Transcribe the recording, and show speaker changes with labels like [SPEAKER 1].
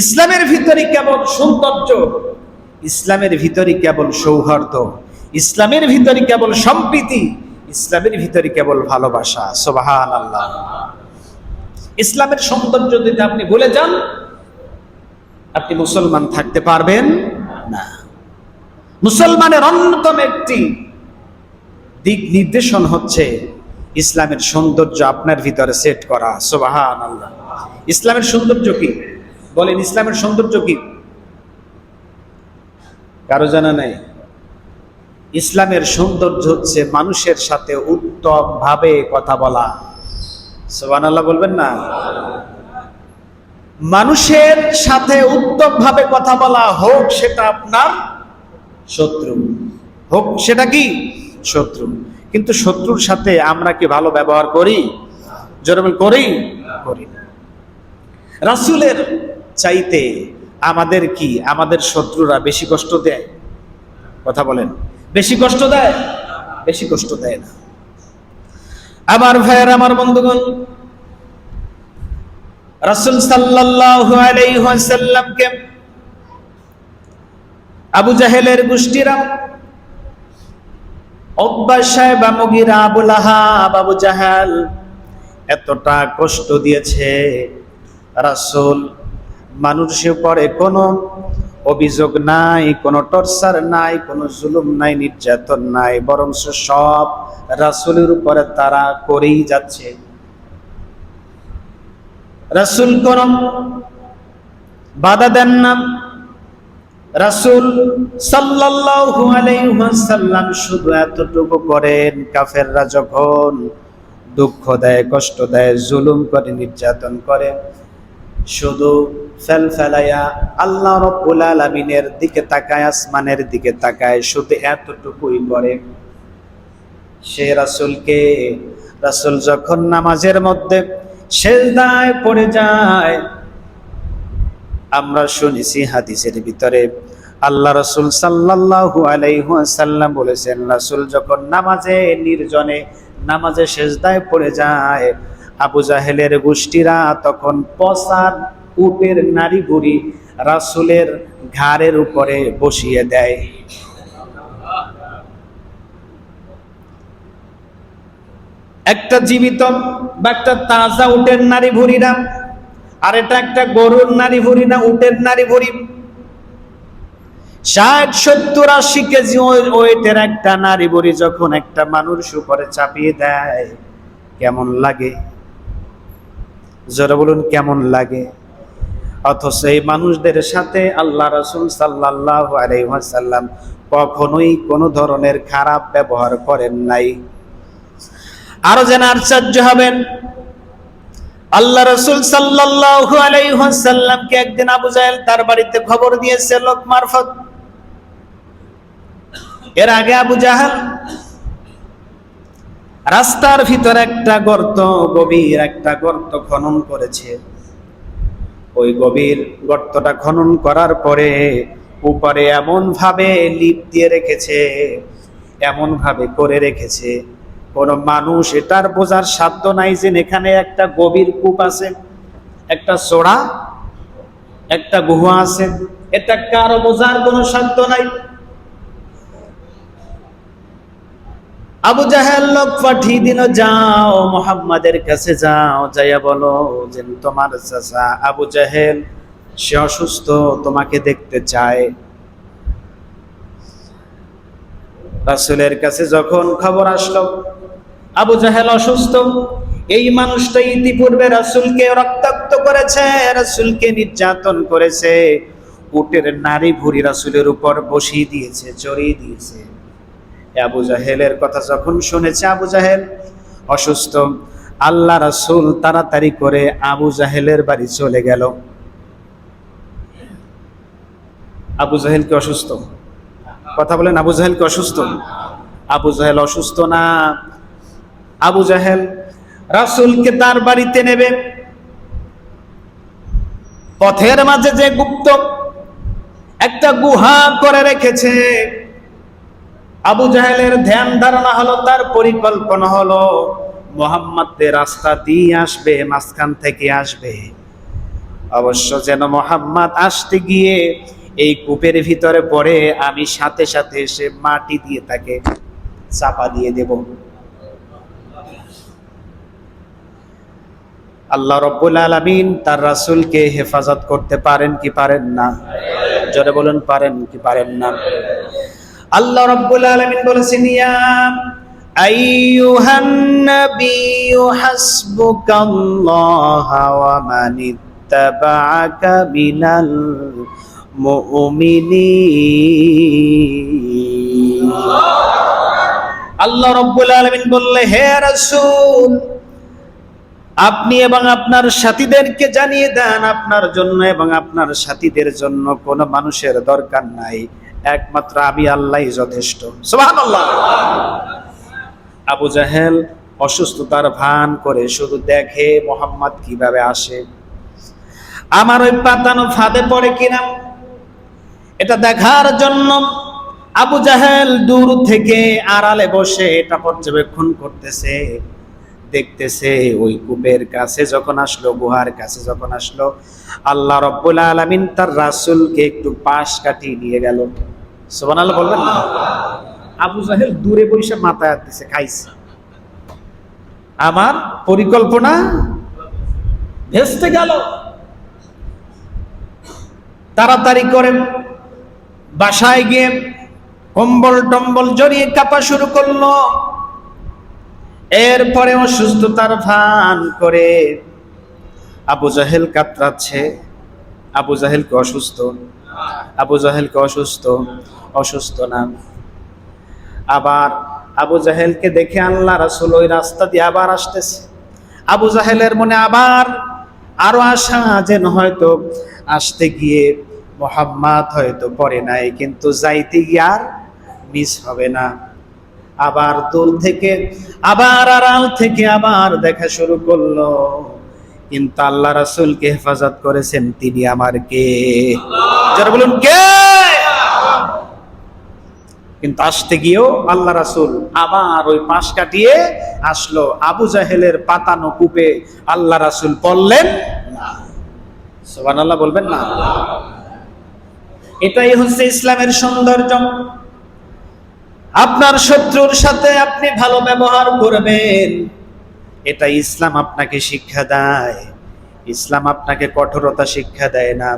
[SPEAKER 1] ইসলামের ভিতরে কেবল সৌন্দর্য, ইসলামের ভিতরে কেবল সৌহার্দ্য, ইসলামের ভিতরে কেবল সম্প্রীতি, ইসলামের ভিতরে কেবল ভালোবাসা সোবাহান আল্লাহ ইসলামের সৌন্দর্য যদি আপনি বলে যান, আপনি মুসলমান থাকতে পারবেন না। মুসলমানের অন্যতম একটি দিক নির্দেশন হচ্ছে ইসলামের সৌন্দর্য আপনার ভিতরে সেট করা সোবাহান আল্লাহ ইসলামের সৌন্দর্য কি? বলেন, ইসলামের সৌন্দর্য কি? কারও জানা নাই? ইসলামের সৌন্দর্য হচ্ছে মানুষের সাথে উত্তম ভাবে কথা বলা। সোবান আল্লাহ বলবেন না? মানুষের সাথে উত্তম ভাবে কথা বলা হোক, সেটা আপনার শত্রু। হোক, সেটা কি? শত্রু। কিন্তু শত্রুর সাথে আমরা কি ভালো ব্যবহার করি? জোরবেল করি? করি। রাসূলের চাইতে আমাদের কি, আমাদের শত্রুরা বেশি কষ্ট দেয়? কথা বলেন। বেশি কষ্ট দেয়? বেশি কষ্ট দেয় না। আমার ভাইয়ের, আমার বন্ধুগণ, রাসূল আলাইহি আবু জাহেলের গোষ্ঠীরা এতটা কষ্ট দিয়েছে রাসূল মানুষের পরে কোনো অভিযোগ নাই, কোনো টর্চার নাই, কোনো জুলুম নাই, নির্যাতন নাই বরং সব রাসূলের উপরে তারা করেই যাচ্ছে। রাসূল কোন বাধা দেন না। রাসূল সাল্লাল্লাহু শুধু এতটুকু করেন, কাফেররা যখন দুঃখ দেয়, কষ্ট দেয়, জুলুম করে, নির্যাতন করে, শুধু ফেল ফেলাইয়া আল্লাহ রব্বুল আলামিনের দিকে তাকায়, আসমানের দিকে তাকায়, শুধু এতটুকুই করে। সে রাসূলকে, রাসূল যখন নামাজের মধ্যে পড়ে যায়, আমরা শুনেছি হাদিসের ভিতরে, আল্লাহ রসুল সাল্লাল্লাহু আলাইহি ওয়াসাল্লাম বলেছেন, রাসুল যখন নামাজে নির্জনে নামাজে সেজদায় পড়ে যায়, আবু জাহেলের গোষ্ঠীরা তখন পসার উটের নারী বুড়ি রাসুলের ঘাড়ের উপরে বসিয়ে দেয়। একটা জীবিত বা একটা তাজা উটের নারী ভুরিরা আর এটা একটা গরুর নারী ভুরি না, উটের নারী ভুরি ষাট, সত্তর, আশি কেজি ওয়েটের একটা নারী ভুরি যখন একটা মানুষ উপরে চাপিয়ে দেয়, কেমন লাগে? জোরে বলুন, কেমন লাগে? অথচ এই মানুষদের সাথে আল্লাহ রসুল সাল্লাহ আলাইসাল্লাম কখনোই কোনো ধরনের খারাপ ব্যবহার করেন নাই। আরও যেন আশ্চর্য হবেন, আল্লাহ রসুল সাল্লাল্লাহু আলাইহি একদিন আবু জাহেল তার বাড়িতে খবর দিয়েছে, লোক মারফত। এর আগে আবু জাহাল রাস্তার ভিতর একটা গর্ত, গভীর একটা গর্ত খনন করেছে। ওই গভীর গর্তটা খনন করার পরে উপরে এমন ভাবে লিপ দিয়ে রেখেছে এমন ভাবে করে রেখেছে। কোন মানুষ এটার বোঝার সাধ্য নাই যে এখানে একটা গভীর কূপ আছে, একটা সোড়া একটা গুহা আছে। এটা কারও বোঝার কোনো সাধ্য নাই। আবু জাহেল লোক পাঠিয়ে দিল, যাও মোহাম্মদের কাছে যাও, যাইয়া বলো যে তোমার চাচা আবু জাহেল, সে অসুস্থ, তোমাকে দেখতে চায়। রাসুলের কাছে যখন খবর আসলো, আবু জাহেল অসুস্থ, এই মানুষটা ইতিপূর্বে রাসুলকে রক্তাক্ত করেছে, রাসুলকে নির্যাতন করেছে, উটের নারী ভুরি রাসুলের উপর বসিয়ে দিয়েছে চড়িয়ে দিয়েছে। আবু জাহেলের কথা যখন শুনেছে আবু জাহেল, অসুস্থ, আল্লাহ রাসুল তাড়াতাড়ি করে আবু জাহেলের বাড়ি চলে গেল। আবু জাহেল কি অসুস্থ? কথা বলেন, আবু জাহেল কি অসুস্থ? আবু জাহেল অসুস্থ না? আবু জাহেল রাসুলকে তার বাড়িতে নেবে। পথের মাঝে যে গুপ্ত একটা গুহা করে রেখেছে। আবু জাহেলের ধ্যান ধারণা হলো, তার পরিকল্পনা হলো, মোহাম্মদ রাস্তা দিয়ে আসবে, মাঝখান থেকে আসবে। অবশ্য যেন মোহাম্মদ আসতে গিয়ে এই কূপের ভিতরে পড়ে, আমি সাথে সাথে এসে মাটি দিয়ে তাকে চাপা দিয়ে দেব। আল্লাহ রব্বুল আলামিন তার রাসূলকে হেফাজত করতে পারেন কি পারেন না? জোরে বলুন, পারেন কি পারেন না? আল্লাহ রব্বুল আলামিন বলেছেন, ইয়া আইয়ুহান নাবিয়্যু হাসবুকাল্লাহা ওয়া মান ইত্তাবা'আকা মিনাল মুমিনিন। আল্লাহ রব্বুল আলামিন বললে, হে রাসূল, আপনি এবং আপনার সাথীদেরকে জানিয়ে দেন, আপনার জন্য এবং আপনার সাথীদের জন্য কোনো মানুষের দরকার নাই। একমাত্র আমি আল্লাহই যথেষ্ট। আবু জাহেল অসুস্থতার ভান করে শুধু দেখে মোহাম্মদ কীভাবে আসে। আমার ওই পাতানো ফাঁদে পড়ে কিনা? এটা দেখার জন্য আবু জাহেল দূর থেকে আড়ালে বসে এটা পর্যবেক্ষণ করতেছে, দেখতেছে ওই কূপের কাছে যখন আসলো, গুহার কাছে যখন আসলো, আল্লাহ রব্বুল আলামিন তার রাসূলকে একটু পাশ কাটিয়ে নিয়ে গেল। সুবহানাল্লাহ বলবেন না? আবু জাহেল দূরে বসে মাথায় দিছে, খাইছে। আমার পরিকল্পনা ভেস্তে গেল। তাড়াতাড়ি করে বাসায় গিয়ে কম্বল টম্বল জড়িয়ে কাপা শুরু করল। এরপরে অসুস্থতার ভান করে আবু জাহেল কাতরাচ্ছে। আবু জাহেলকে অসুস্থ? আবু জাহেলকে অসুস্থ অসুস্থ না। আবার আবু জাহেলকে দেখে আল্লাহ রাসূল ওই রাস্তা দিয়ে আবার আসতেছে। আবু জাহেলের মনে আবার আরও আশা যেন হয়তো আসতে গিয়ে মোহাম্মদ হয়তো পরে নাই, কিন্তু যাইতে গিয়ে আর মিস হবে না। আবার দূর থেকে, আবার আড়াল থেকে আবার দেখা শুরু করল। কিন্তু আল্লাহ রাসুলকে হেফাজত করেছেন তিনি আমার কে? যারা বলুন, কে? কিন্তু আসতে গিয়েও আল্লাহ রাসূল আবার ওই পাশ কাটিয়ে আসলো। আবু জাহেলের পাতানো কূপে আল্লাহ রাসূল পড়লেন। না সুবহানাল্লাহ বলবেন না? এটাই হচ্ছে ইসলামের সৌন্দর্য। আপনার শত্রুর সাথে আপনি ভালো ব্যবহার করবেন। এটা ইসলাম আপনাকে শিক্ষা দেয়। ইসলাম আপনাকে কঠোরতা শিক্ষা দেয় না।